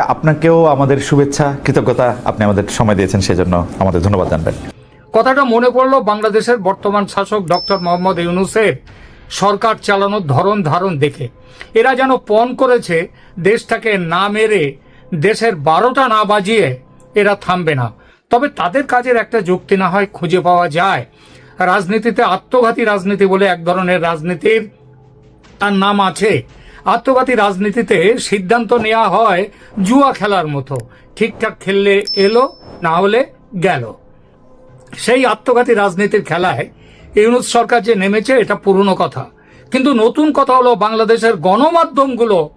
আপনাকেও আমাদের শুভেচ্ছা, কৃতজ্ঞতা আপনি আমাদের সময় দিয়েছেন, সেজন্য আমাদের ধন্যবাদ জানবেন। কথাটা মনে পড়ল বাংলাদেশের বর্তমান শাসক ডক্টর মোহাম্মদ ইউনুসের সরকার চালানোর ধরন ধারণ দেখে। এরা যেন পণ করেছে, দেশটাকে না মেরে, দেশের বারোটা না বাজিয়ে এরা থামবে না। তবে তাদের কাজের একটা যুক্তি না হয়, খুঁজে পাওয়া যায়। রাজনীতিতে আত্মঘাতী রাজনীতি বলে এক ধরনের রাজনীতির তার নাম আছে আত্মঘাতী রাজনীতিতে সিদ্ধান্ত নেওয়া হয় জুয়া খেলার মতো। ঠিকঠাক খেললে এলো, না হলে গেল। সেই আত্মঘাতী রাজনীতির খেলায় ইউনুস সরকার যে নেমেছে, এটা পুরনো কথা। কিন্তু নতুন কথা হলো বাংলাদেশের গণমাধ্যমগুলো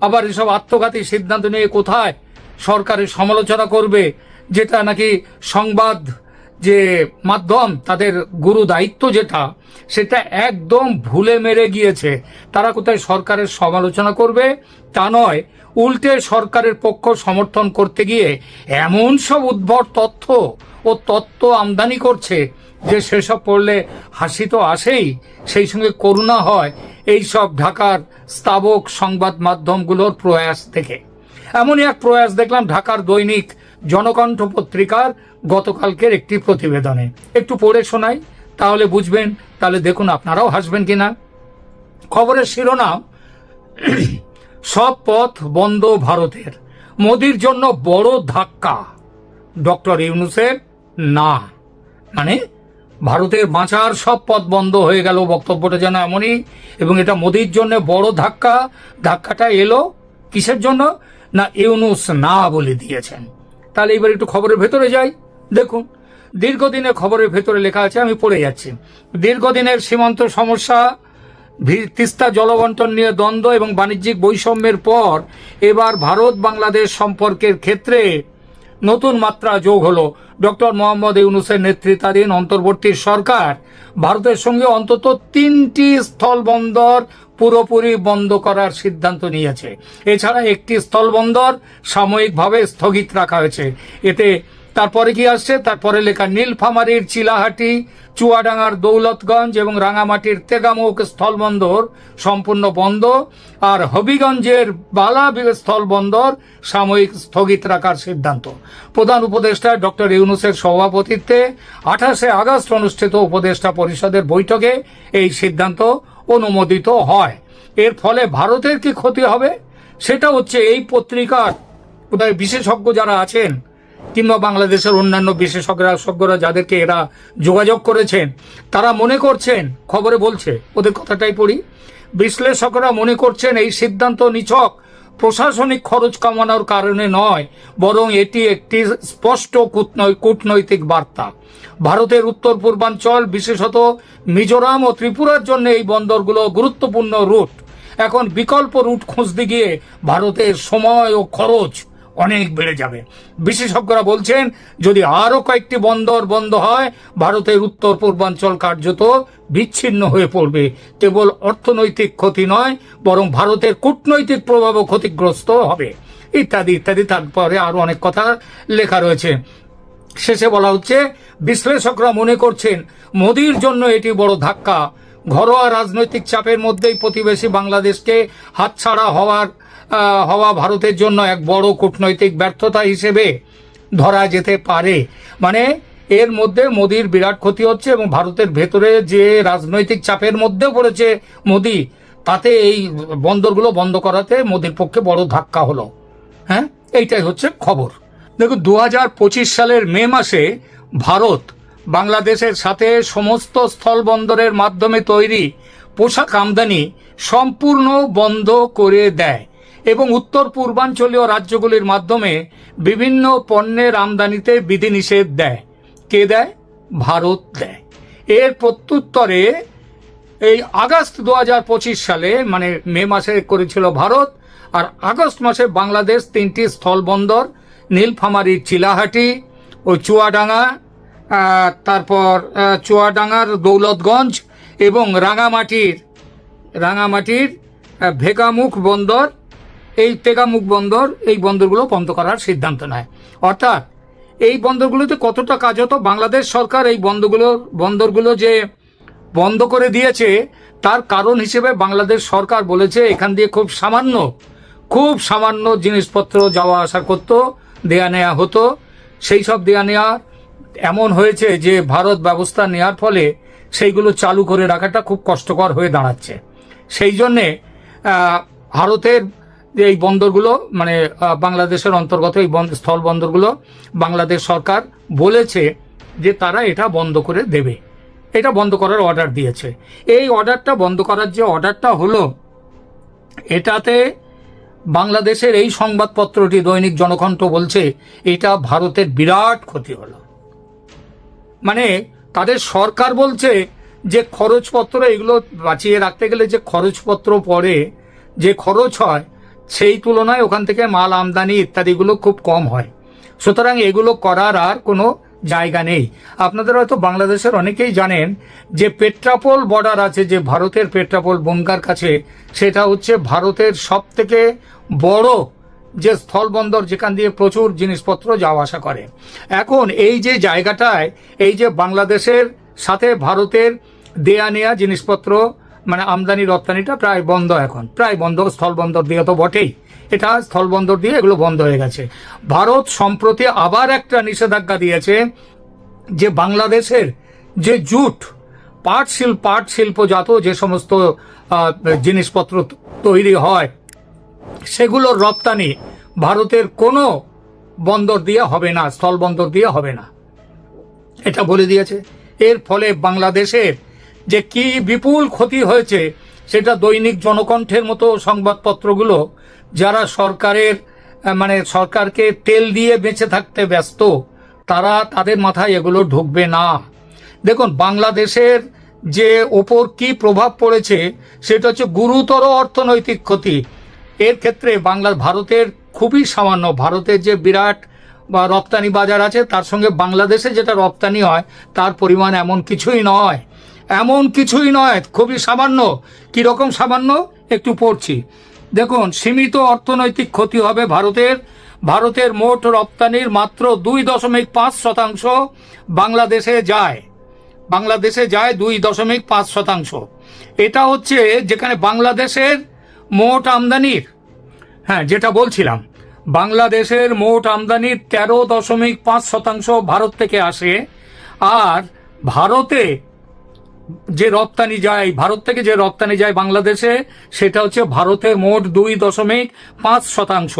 আবার এসব আত্মঘাতী সিদ্ধান্ত নিয়ে কোথায় সরকারের সমালোচনা করবে, যেটা নাকি সংবাদ যে মাধ্যম, তাদের গুরু দায়িত্ব যেটা, সেটা একদম ভুলে মেরে গিয়েছে। তারা কোথায় সরকারের সমালোচনা করবে? তা নয়, উল্টে সরকারের পক্ষ সমর্থন করতে গিয়ে এমন সব উদ্ভট তথ্য ও তত্ত্ব আমদানি করছে যে সেসব পড়লে হাসি তো আসেই। সেই সঙ্গে করুণা হয় এই সব ঢাকার স্তাবক সংবাদ মাধ্যমগুলোর প্রয়াস থেকে এমনই এক প্রয়াস দেখলাম ঢাকার দৈনিক জনকণ্ঠ পত্রিকার গতকালকের একটি প্রতিবেদনে। একটু পড়ে শোনাই, তাহলে বুঝবেন, তাহলে দেখুন আপনারাও হাসবেন কিনা। খবরের শিরোনাম, সব পথ বন্ধ ভারতের। মোদির জন্য বড় ধাক্কা। ডক্টর ইউনুসের না। মানে ভারতের বাঁচার সব পথ বন্ধ হয়ে গেল বক্তব্যটা যেন এমনই, এবং এটা মোদির জন্য বড় ধাক্কা। ধাক্কাটা এলো কিসের জন্য? না, ইউনুস না বলে দিয়েছেন। তাহলে এবার একটু খবরের ভেতরে যাই। দেখুন দীর্ঘদিনের খবরের ভেতরে লেখা আছে, আমি পড়ে যাচ্ছি। দীর্ঘদিনের সীমান্ত সমস্যা তিস্তা জলবন্টন নিয়ে দ্বন্দ্ব এবং বাণিজ্যিক বৈষম্যের পর এবার ভারত বাংলাদেশ সম্পর্কের ক্ষেত্রে নতুন মাত্রা যোগ হলো। ডক্টর মোহাম্মদ ইউনুসের নেতৃত্বাধীন অন্তর্বর্তী সরকার ভারতের সঙ্গে অন্তত তিনটি স্থলবন্দর পুরোপুরি বন্ধ করার সিদ্ধান্ত নিয়েছে। এছাড়া একটি স্থলবন্দর সাময়িকভাবে স্থগিত রাখা হয়েছে। এতে তারপরে কি আসছে? তারপরে লেখা, নীলফামারীর চিলাহাটি, চুয়াডাঙ্গার দৌলতগঞ্জ এবং রাঙামাটির তেগামুখ স্থলবন্দর সম্পূর্ণ বন্ধ আর হবিগঞ্জের বালা স্থলবন্দর সাময়িক স্থগিত রাখার সিদ্ধান্ত। প্রধান উপদেষ্টা ডক্টর ইউনুসের সভাপতিত্বে আঠাশে আগস্ট অনুষ্ঠিত উপদেষ্টা পরিষদের বৈঠকে এই সিদ্ধান্ত অনুমোদিত হয়। এর ফলে ভারতের কি ক্ষতি হবে? সেটা হচ্ছে এই পত্রিকার কোথায় বিশেষজ্ঞ যারা আছেন, কিংবা বাংলাদেশের অন্যান্য বিশেষজ্ঞরা যাদেরকে এরা যোগাযোগ করেছেন, তারা মনে করছেন, খবরে বলছে, ওদের কথাটাই পড়ি, বিশ্লেষকরা মনে করছেন এই সিদ্ধান্ত নিছক প্রশাসনিক খরচ কমানোর কারণে নয়, বরং এটি একটি স্পষ্ট কূটনৈ- কূটনৈতিক বার্তা। ভারতের উত্তর পূর্বাঞ্চল, বিশেষত মিজোরাম ও ত্রিপুরার জন্য এই বন্দরগুলো গুরুত্বপূর্ণ রুট। এখন বিকল্প রুট খুঁজতে গিয়ে ভারতের সময় ও খরচ অনেক বেড়ে যাবে। বিশেষজ্ঞরা বলছেন, যদি আরও কয়েকটি বন্দর বন্ধ হয়, ভারতের উত্তর পূর্বাঞ্চল কার্যত বিচ্ছিন্ন হয়ে পড়বে। কেবল অর্থনৈতিক ক্ষতি নয়, বরং ভারতের কূটনৈতিক প্রভাবও ক্ষতিগ্রস্ত হবে। ইত্যাদি ইত্যাদি। তারপরে আরও অনেক কথা লেখা রয়েছে। শেষে বলা হচ্ছে, বিশ্লেষকরা মনে করছেন, মোদির জন্য এটি বড় ধাক্কা। ঘরোয়া রাজনৈতিক চাপের মধ্যেই প্রতিবেশী বাংলাদেশকে হাতছাড়া হওয়ার হওয়া ভারতের জন্য এক বড় কূটনৈতিক ব্যর্থতা হিসেবে ধরা যেতে পারে। মানে এর মধ্যে মোদির বিরাট ক্ষতি হচ্ছে এবং ভারতের ভেতরে যে রাজনৈতিক চাপের মধ্যে পড়েছে মোদি, তাতে এই বন্দরগুলো বন্ধ করাতে মোদির পক্ষে বড় ধাক্কা হলো। হ্যাঁ? এইটাই হচ্ছে খবর। দেখুন দু হাজার পঁচিশ সালের মে মাসে ভারত বাংলাদেশের সাথে সমস্ত স্থল বন্দরের মাধ্যমে তৈরি পোশাক আমদানি সম্পূর্ণ বন্ধ করে দেয়। এবং উত্তর পূর্বাঞ্চলীয় রাজ্যগুলির মাধ্যমে বিভিন্ন পণ্যের আমদানিতে বিধিনিষেধ দেয়। কে দেয়? ভারত দেয়। এর প্রত্যুত্তরে এই আগস্ট দু হাজার পঁচিশ সালে মানে মে মাসে করেছিল ভারত, আর আগস্ট মাসে বাংলাদেশ তিনটি স্থলবন্দর নীলফামারীর চিলাহাটি ও চুয়াডাঙ্গা তারপর চুয়াডাঙ্গার দৌলতগঞ্জ এবং রাঙামাটির রাঙামাটির ভেগামুখ বন্দর এই তেগামুখ বন্দর এই বন্দরগুলো বন্ধ করার সিদ্ধান্ত নেয়। অর্থাৎ এই বন্দরগুলোতে কতটা কাজ হতো? বাংলাদেশ সরকার এই বন্দরগুলোর বন্দরগুলো যে বন্ধ করে দিয়েছে, তার কারণ হিসেবে বাংলাদেশ সরকার বলেছে এখান দিয়ে খুব সামান্য খুব সামান্য জিনিসপত্র যাওয়া আসা করতো, দেয়া নেওয়া হতো। সেই সব দেয়া নেওয়া এমন হয়েছে যে ভারত ব্যবস্থা নেওয়ার ফলে সেইগুলো চালু করে রাখাটা খুব কষ্টকর হয়ে দাঁড়াচ্ছে। সেই জন্যে ভারতের যে এই বন্দরগুলো মানে বাংলাদেশের অন্তর্গত এই স্থল বন্দরগুলো বাংলাদেশ সরকার বলেছে যে তারা এটা বন্ধ করে দেবে। এটা বন্ধ করার অর্ডার দিয়েছে। এই অর্ডারটা বন্ধ করার যে অর্ডারটা হলো, এটাতে বাংলাদেশের এই সংবাদপত্রটি দৈনিক জনকণ্ঠ বলছে, এটা ভারতের বিরাট ক্ষতি হলো। মানে তাদের সরকার বলছে যে খরচপত্র এগুলো বাঁচিয়ে রাখতে গেলে যে খরচপত্র পড়ে, যে খরচ হয় সেই তুলনায় ওখান থেকে মাল আমদানি ইত্যাদিগুলো খুব কম হয়। সুতরাং এগুলো করার আর কোনো জায়গা নেই। আপনাদের হয়তো বাংলাদেশের অনেকেই জানেন যে পেট্রাপোল বর্ডার আছে, যে ভারতের পেট্রাপোল বনগার কাছে, সেটা হচ্ছে ভারতের সব থেকে বড় যে স্থলবন্দর যেখান দিয়ে প্রচুর জিনিসপত্র যাওয়া আসা করে। এখন এই যে জায়গাটায়, এই যে বাংলাদেশের সাথে ভারতের দেয়া নেয়া জিনিসপত্র মানে আমদানি রপ্তানিটা প্রায় বন্ধ এখন। প্রায় বন্ধ, স্থলবন্দর দিয়ে তো বটেই। এটা স্থলবন্দর দিয়ে এগুলো বন্ধ হয়ে গেছে। ভারত সম্প্রতি আবার একটা নিষেধাজ্ঞা দিয়েছে যে বাংলাদেশের যে জুট, পাট শিল্প পাট শিল্পজাত যে সমস্ত জিনিসপত্র তৈরি হয়, সেগুলোর রপ্তানি ভারতের কোনো বন্দর দিয়ে হবে না স্থল বন্দর দিয়ে হবে না। এটা বলে দিয়েছে। এর ফলে বাংলাদেশের যে কি বিপুল ক্ষতি হয়েছে সেটা দৈনিক জনকণ্ঠের মতো সংবাদপত্রগুলো যারা সরকারের মানে সরকারকে তেল দিয়ে বেঁচে থাকতে ব্যস্ত, তারা তাদের মাথায় এগুলো ঢুকবে না। দেখুন, বাংলাদেশের যে ওপর কি প্রভাব পড়েছে সেটা হচ্ছে গুরুতর অর্থনৈতিক ক্ষতি। এর ক্ষেত্রে বাংলা, ভারতের খুবই সামান্য, ভারতের যে বিরাট, বা রপ্তানি বাজার আছে, তার সঙ্গে বাংলাদেশে যেটা রপ্তানি হয়, তার পরিমাণ এমন কিছুই নয়। এমন কিছুই নয়, খুবই সামান্য। কীরকম সামান্য? একটু পড়ছি। দেখুন, সীমিত অর্থনৈতিক ক্ষতি হবে ভারতের। ভারতের মোট রপ্তানির মাত্র দুই দশমিক পাঁচ শতাংশ বাংলাদেশে যায়। বাংলাদেশে যায় দুই দশমিক পাঁচ শতাংশ। এটা হচ্ছে যেখানে বাংলাদেশের মোট আমদানির হ্যাঁ যেটা বলছিলাম, বাংলাদেশের মোট আমদানির তেরো দশমিক পাঁচ শতাংশ ভারত থেকে আসে, আর ভারতে যে রপ্তানি যায়, ভারত থেকে যে রপ্তানি যায় বাংলাদেশে, সেটা হচ্ছে ভারতের মোট দুই দশমিক পাঁচ শতাংশ।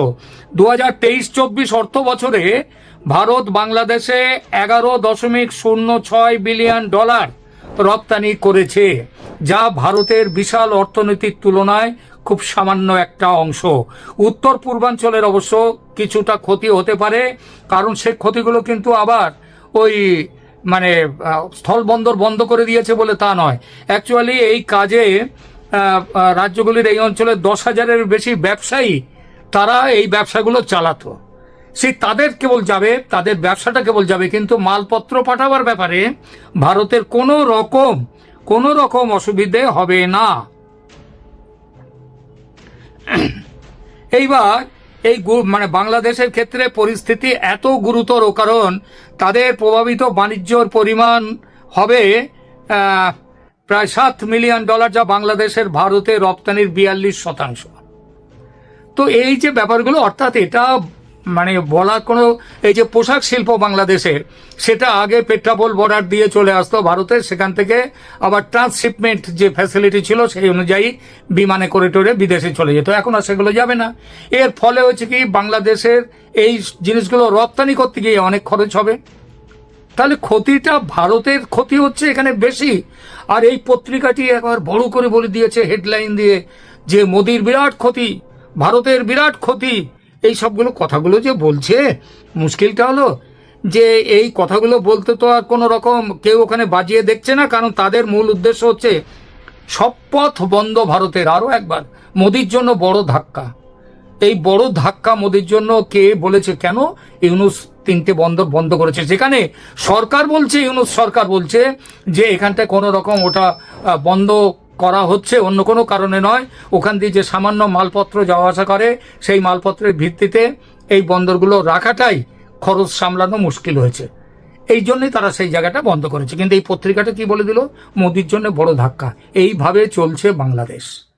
দু হাজার তেইশ চব্বিশ অর্থ বছরে ভারত বাংলাদেশে এগারো দশমিক শূন্য ছয় বিলিয়ন ডলার রপ্তানি করেছে, যা ভারতের বিশাল অর্থনীতির তুলনায় খুব সামান্য একটা অংশ। উত্তর পূর্বাঞ্চলের অবশ্য কিছুটা ক্ষতি হতে পারে, কারণ সে ক্ষতিগুলো কিন্তু আবার ওই মানে স্থলবন্দর বন্ধ করে দিয়েছে বলে তা নয়। অ্যাকচুয়ালি এই কাজে রাজ্যগুলির এই অঞ্চলে দশ হাজারের বেশি ব্যবসায়ী তারা এই ব্যবসাগুলো চালাতো। সেই তাদের কেবল যাবে, তাদের ব্যবসাটা কেবল যাবে, কিন্তু মালপত্র পাঠাবার ব্যাপারে ভারতের কোনো রকম কোনো রকম অসুবিধে হবে না। এইবার এই মানে বাংলাদেশের ক্ষেত্রে পরিস্থিতি এত গুরুতর কারণ, তাদের প্রভাবিত বাণিজ্যর পরিমাণ হবে প্রায় সাত মিলিয়ন ডলার যা বাংলাদেশের ভারতে রপ্তানির বিয়াল্লিশ শতাংশ। তো এই যে ব্যাপারগুলো, অর্থাৎ এটা মানে বলার কোনো, এই যে পোশাক শিল্প বাংলাদেশের সেটা আগে পেট্রাপোল বর্ডার দিয়ে চলে আসতো ভারতে, সেখান থেকে আবার ট্রান্সশিপমেন্ট যে ফ্যাসিলিটি ছিল সেই অনুযায়ী বিমানে করে টোরে বিদেশে চলে যেত। এখন আর সেগুলো যাবে না। এর ফলে হচ্ছে কি, বাংলাদেশের এই জিনিসগুলো রপ্তানি করতে গিয়ে অনেক খরচ হবে। তাহলে ক্ষতিটা ভারতের ক্ষতি হচ্ছে এখানে বেশি। আর এই পত্রিকাটি একবার বড় করে বলে দিয়েছে হেডলাইন দিয়ে, যে মোদির বিরাট ক্ষতি, ভারতের বিরাট ক্ষতি এই সবগুলো কথাগুলো যে বলছে, মুশকিলটা হলো যে এই কথাগুলো বলতে তো আর কোনো রকম কেউ ওখানে বাজিয়ে দেখছে না, কারণ তাদের মূল উদ্দেশ্য হচ্ছে সব পথ বন্ধ ভারতের। আরও একবার, মোদির জন্য বড় ধাক্কা। এই বড় ধাক্কা মোদির জন্য কে বলেছে কেন? ইউনুস তিনটে বন্দর বন্ধ করেছে। যেখানে সরকার বলছে, ইউনুস সরকার বলছে যে এখানটায় কোনো রকম ওটা বন্ধ করা হচ্ছে, অন্য কোনো কারণে নয়। ওখান দিয়ে যে সামান্য মালপত্র যাওয়া আসা করে, সেই মালপত্রের ভিত্তিতে এই বন্দরগুলো রাখাটাই খরচ সামলানো মুশকিল হয়েছে। এই জন্যই তারা সেই জায়গাটা বন্ধ করেছে। কিন্তু এই পত্রিকাটা কি বলে দিল? মোদির জন্য বড় ধাক্কা। এইভাবে চলছে বাংলাদেশ।